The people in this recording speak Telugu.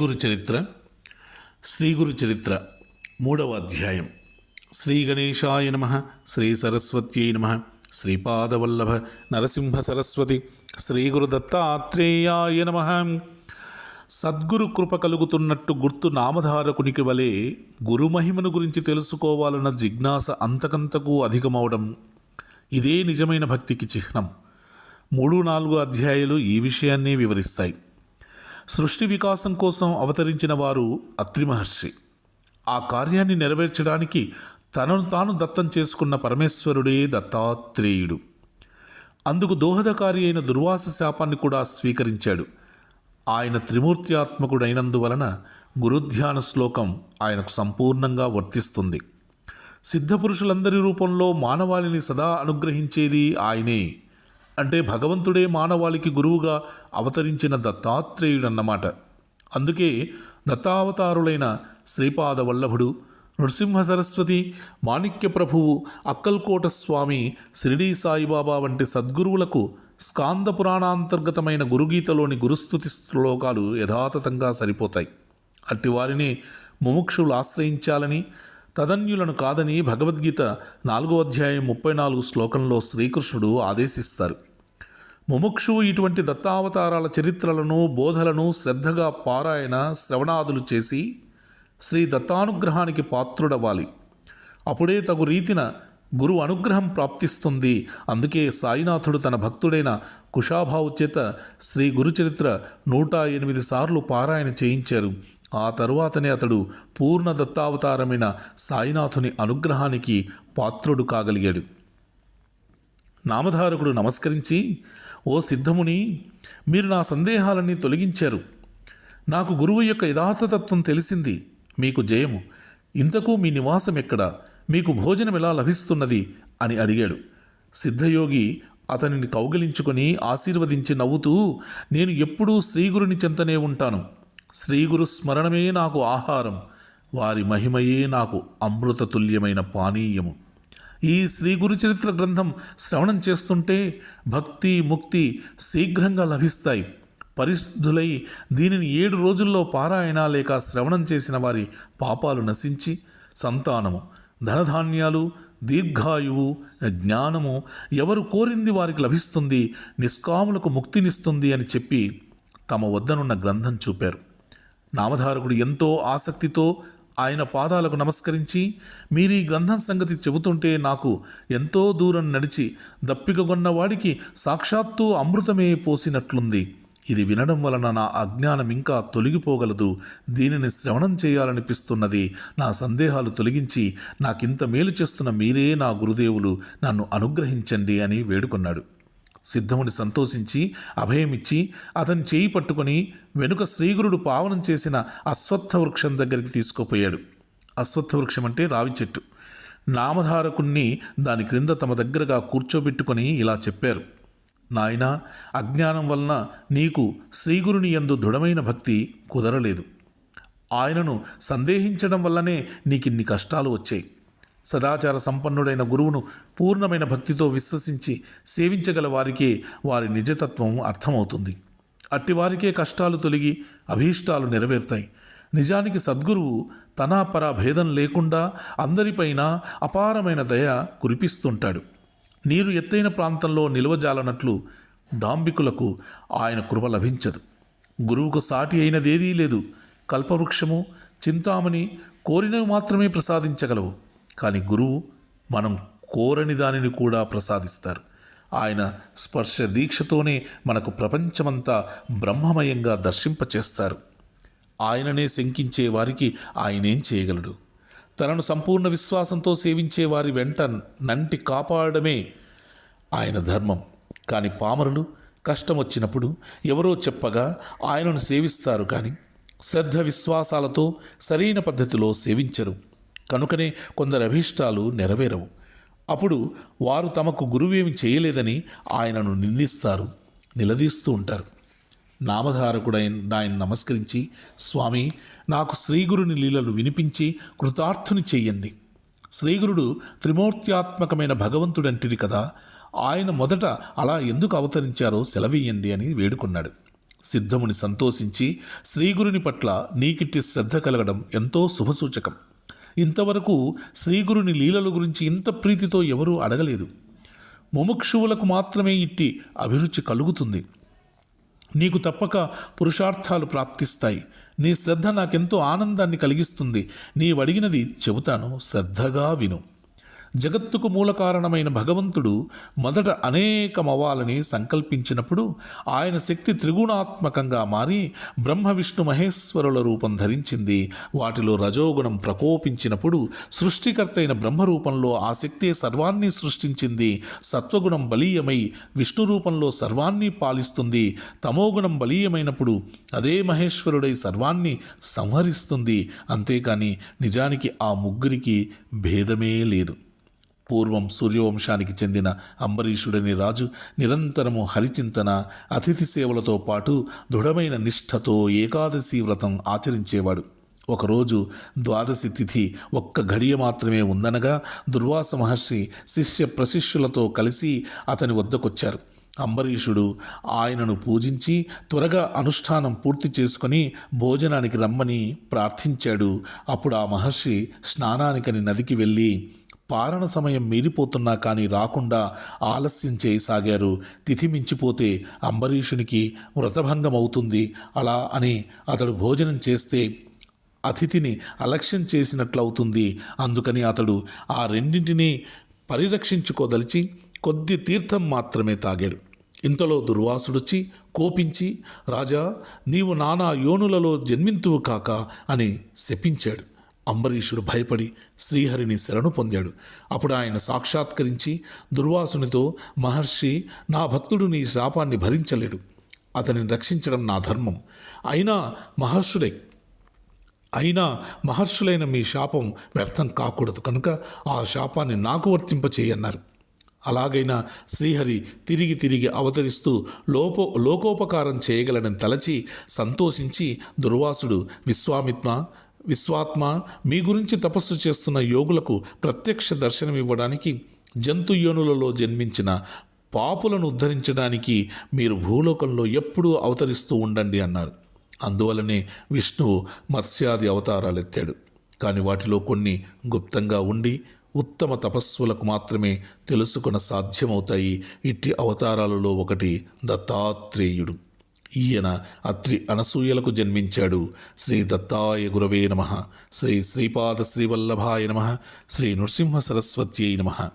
గురు చరిత్ర శ్రీగురు చరిత్ర మూడవ అధ్యాయం. శ్రీ గణేశాయ నమ శ్రీ సరస్వత్యై నమ శ్రీపాదవల్లభ నరసింహ సరస్వతి శ్రీగురు దత్తాత్రేయాయ నమ. సద్గురు కృప కలుగుతున్నట్టు గుర్తు నామధారకునికి వలె గురుమహిమను గురించి తెలుసుకోవాలన్న జిజ్ఞాస అంతకంతకు అధికమవడం ఇదే నిజమైన భక్తికి చిహ్నం. మూడు నాలుగు అధ్యాయాలు ఈ విషయాన్నే వివరిస్తాయి. సృష్టి వికాసం కోసం అవతరించిన వారు అత్రి మహర్షి. ఆ కార్యాన్ని నెరవేర్చడానికి తనను తాను దత్తం చేసుకున్న పరమేశ్వరుడే దత్తాత్రేయుడు. అందుకు దోహదకారి అయిన దుర్వాస శాపాన్ని కూడా స్వీకరించాడు. ఆయన త్రిమూర్త్యాత్మకుడైనందువలన గురుధ్యాన శ్లోకం ఆయనకు సంపూర్ణంగా వర్తిస్తుంది. సిద్ధపురుషులందరి రూపంలో మానవాళిని సదా అనుగ్రహించేది ఆయనే. అంటే భగవంతుడే మానవాళికి గురువుగా అవతరించిన దత్తాత్రేయుడన్నమాట. అందుకే దత్తావతారులైన శ్రీపాద వల్లభుడు నృసింహ సరస్వతి మాణిక్య ప్రభువు అక్కల్కోట స్వామి షిరిడీ సాయిబాబా వంటి సద్గురువులకు స్కాంద పురాణాంతర్గతమైన గురుగీతలోని గురుస్థుతి శ్లోకాలు యథాతథంగా సరిపోతాయి. అట్టి వారిని ముముక్షులు ఆశ్రయించాలని తదన్యులను కాదని భగవద్గీత నాలుగో అధ్యాయం ముప్పై నాలుగు శ్లోకంలో శ్రీకృష్ణుడు ఆదేశిస్తారు. ముముక్షు ఇటువంటి దత్తావతారాల చరిత్రలను బోధలను శ్రద్ధగా పారాయణ శ్రవణాదులు చేసి శ్రీ దత్తానుగ్రహానికి పాత్రుడవ్వాలి. అప్పుడే తగు రీతిన గురు అనుగ్రహం ప్రాప్తిస్తుంది. అందుకే సాయినాథుడు తన భక్తుడైన కుషాభావు చేత శ్రీ గురుచరిత్ర నూట ఎనిమిది సార్లు పారాయణ చేయించారు. ఆ తరువాతనే అతడు పూర్ణ దత్తావతారమైన సాయినాథుని అనుగ్రహానికి పాత్రుడు కాగలిగాడు. నామధారకుడు నమస్కరించి ఓ సిద్ధముని మీరు నా సందేహాలన్నీ తొలగించారు. నాకు గురువు యొక్క యథార్థతత్వం తెలిసింది. మీకు జయము. ఇంతకు మీ నివాసం ఎక్కడ? మీకు భోజనం ఎలా లభిస్తున్నది? అని అడిగాడు. సిద్ధయోగి అతనిని కౌగిలించుకొని ఆశీర్వదించి నవ్వుతూ నేను ఎప్పుడూ శ్రీగురుని చెంతనే ఉంటాను. శ్రీగురు స్మరణమే నాకు ఆహారం. వారి మహిమయే నాకు అమృత తుల్యమైన పానీయము. ఈ శ్రీ గురుచరిత్ర గ్రంథం శ్రవణం చేస్తుంటే భక్తి ముక్తి శీఘ్రంగా లభిస్తాయి. పరిశుద్ధులై దీనిని ఏడు రోజుల్లో పారాయణ లేక శ్రవణం చేసిన వారి పాపాలు నశించి సంతానము ధనధాన్యాలు దీర్ఘాయువు జ్ఞానము ఎవరు కోరింది వారికి లభిస్తుంది నిష్కాములకు ముక్తినిస్తుంది అని చెప్పి తమ వద్దనున్న గ్రంథం చూపారు. నామధారకుడు ఎంతో ఆసక్తితో ఆయన పాదాలకు నమస్కరించి మీరు ఈ గ్రంథం సంగతి చెబుతుంటే నాకు ఎంతో దూరం నడిచి దప్పికగొన్న వాడికి సాక్షాత్తు అమృతమే పోసినట్లుంది. ఇది వినడం వలన నా అజ్ఞానం ఇంకా తొలగిపోగలదు. దీనిని శ్రవణం చేయాలనిపిస్తున్నది. నా సందేహాలు తొలగించి నాకింత మేలు చేస్తున్న మీరే నా గురుదేవులు. నన్ను అనుగ్రహించండి అని వేడుకొన్నాడు. సిద్ధముని సంతోషించి అభయమిచ్చి అతని చేయి పట్టుకొని వెనుక శ్రీగురుడు పావనం చేసిన అశ్వత్థ వృక్షం దగ్గరికి తీసుకుపోయాడు. అశ్వత్థ వృక్షం అంటే రావి చెట్టు. నామధారకుణ్ణి దాని క్రింద తమ దగ్గరగా కూర్చోబెట్టుకొని ఇలా చెప్పారు. నాయనా అజ్ఞానం వలన నీకు శ్రీగురుని యందు దృఢమైన భక్తి కుదరలేదు. ఆయనను సందేహించడం వల్లనే నీకిన్ని కష్టాలు వచ్చాయి. సదాచార సంపన్నుడైన గురువును పూర్ణమైన భక్తితో విశ్వసించి సేవించగల వారికే వారి నిజతత్వం అర్థమవుతుంది. అట్టివారికే కష్టాలు తొలగి అభీష్టాలు నెరవేరుతాయి. నిజానికి సద్గురువు తనాపర భేదం లేకుండా అందరిపైన అపారమైన దయ కురిపిస్తుంటాడు. నీరు ఎత్తైన ప్రాంతంలో నిల్వజాలనట్లు డాంబికులకు ఆయన కృప లభించదు. గురువుకు సాటి అయినదేదీ లేదు. కల్పవృక్షము చింతామణి కోరినవి మాత్రమే ప్రసాదించగలవు. కానీ గురువు మనం కోరని దానిని కూడా ప్రసాదిస్తారు. ఆయన స్పర్శ దీక్షతోనే మనకు ప్రపంచమంతా బ్రహ్మమయంగా దర్శింపచేస్తారు. ఆయననే శంకించే వారికి ఆయనేం చేయగలడు? తనను సంపూర్ణ విశ్వాసంతో సేవించే వారి వెంట నంటి కాపాడమే ఆయన ధర్మం. కానీ పామరులు కష్టం వచ్చినప్పుడు ఎవరో చెప్పగా ఆయనను సేవిస్తారు కానీ శ్రద్ధ విశ్వాసాలతో సరైన పద్ధతిలో సేవించరు. కనుకనే కొందరు అభీష్టాలు నెరవేరవు. అప్పుడు వారు తమకు గురువేమి చేయలేదని ఆయనను నిందిస్తారు నిలదీస్తూ ఉంటారు. నామధారకుడైన ఆయన నమస్కరించి స్వామి నాకు శ్రీగురుని లీలలు వినిపించి కృతార్థుని చెయ్యండి. శ్రీగురుడు త్రిమూర్త్యాత్మకమైన భగవంతుడంటిది కదా ఆయన మొదట అలా ఎందుకు అవతరించారో సెలవీయండి అని వేడుకున్నాడు. సిద్ధముని సంతోషించి శ్రీగురుని పట్ల నీకిట్టి శ్రద్ధ కలగడం ఎంతో శుభసూచకం. ఇంతవరకు శ్రీగురుని లీలల గురించి ఇంత ప్రీతితో ఎవరూ అడగలేదు. ముముక్షువులకు మాత్రమే ఇట్టి అభిరుచి కలుగుతుంది. నీకు తప్పక పురుషార్థాలు ప్రాప్తిస్తాయి. నీ శ్రద్ధ నాకెంతో ఆనందాన్ని కలిగిస్తుంది. నీవడిగినది చెబుతాను శ్రద్ధగా విను. జగత్తుకు మూల కారణమైన భగవంతుడు మొదట అనేకమవ్వాలని సంకల్పించినప్పుడు ఆయన శక్తి త్రిగుణాత్మకంగా మారి బ్రహ్మ విష్ణు మహేశ్వరుల రూపం ధరించింది. వాటిలో రజోగుణం ప్రకోపించినప్పుడు సృష్టికర్త అయిన బ్రహ్మ రూపంలో ఆ శక్తి సర్వాన్ని సృష్టించింది. సత్వగుణం బలీయమై విష్ణు రూపంలో సర్వాన్ని పాలిస్తుంది. తమోగుణం బలీయమైనప్పుడు అదే మహేశ్వరుడై సర్వాన్ని సంహరిస్తుంది. అంతేకాని నిజానికి ఆ ముగ్గురికి భేదమే లేదు. పూర్వం సూర్యవంశానికి చెందిన అంబరీషుడని రాజు నిరంతరము హరిచింతన అతిథి సేవలతో పాటు దృఢమైన నిష్ఠతో ఏకాదశి వ్రతం ఆచరించేవాడు. ఒకరోజు ద్వాదశి తిథి ఒక్క ఘడియ మాత్రమే ఉందనగా దుర్వాస మహర్షి శిష్య ప్రశిష్యులతో కలిసి అతని వద్దకొచ్చారు. అంబరీషుడు ఆయనను పూజించి త్వరగా అనుష్ఠానం పూర్తి చేసుకుని భోజనానికి రమ్మని ప్రార్థించాడు. అప్పుడు ఆ మహర్షి స్నానానికని నదికి వెళ్ళి పారణ సమయం మీరిపోతున్నా కానీ రాకుండా ఆలస్యం చేయసాగారు. తిథి మించిపోతే అంబరీషునికి వ్రతభంగం అవుతుంది అలా అని అతడు భోజనం చేస్తే అతిథిని అలక్ష్యం చేసినట్లవుతుంది. అందుకని అతడు ఆ రెండింటినీ పరిరక్షించుకోదలిచి కొద్ది తీర్థం మాత్రమే తాగాడు. ఇంతలో దుర్వాసుడొచ్చి కోపించి రాజా నీవు నానా యోనులలో జన్మింతువు కాక అని శపించాడు. అంబరీషుడు భయపడి శ్రీహరిని శరణు పొందాడు. అప్పుడు ఆయన సాక్షాత్కరించి దుర్వాసునితో మహర్షి నా భక్తుడు నీ శాపాన్ని భరించలేడు. అతనిని రక్షించడం నా ధర్మం. అయినా మహర్షుడే అయినా మహర్షులైన మీ శాపం వ్యర్థం కాకూడదు. కనుక ఆ శాపాన్ని నాకు వర్తింపచేయన్నారు. అలాగైనా శ్రీహరి తిరిగి తిరిగి అవతరిస్తూ లోపో లోకోపకారం చేయగలనని తలచి సంతోషించి దుర్వాసుడు విశ్వామిత్మ విశ్వాత్మ మీ గురించి తపస్సు చేస్తున్న యోగులకు ప్రత్యక్ష దర్శనం ఇవ్వడానికి జంతు యోనులలో జన్మించిన పాపులను ఉద్ధరించడానికి మీరు భూలోకంలో ఎప్పుడూ అవతరిస్తూ ఉండండి అన్నారు. అందువలనే విష్ణువు మత్స్యాది అవతారాలెత్తాడు. కానీ వాటిలో కొన్ని గుప్తంగా ఉండి ఉత్తమ తపస్సులకు మాత్రమే తెలుసుకున సాధ్యమవుతాయి. ఇట్టి అవతారాలలో ఒకటి దత్తాత్రేయుడు. ఈయన అత్రి అనసూయలకు జన్మించాడు. శ్రీ దత్తాయ గురవే నమ. శ్రీ శ్రీపాద శ్రీవల్లభాయ నమ. శ్రీ నృసింహ సరస్వత్యై నమ.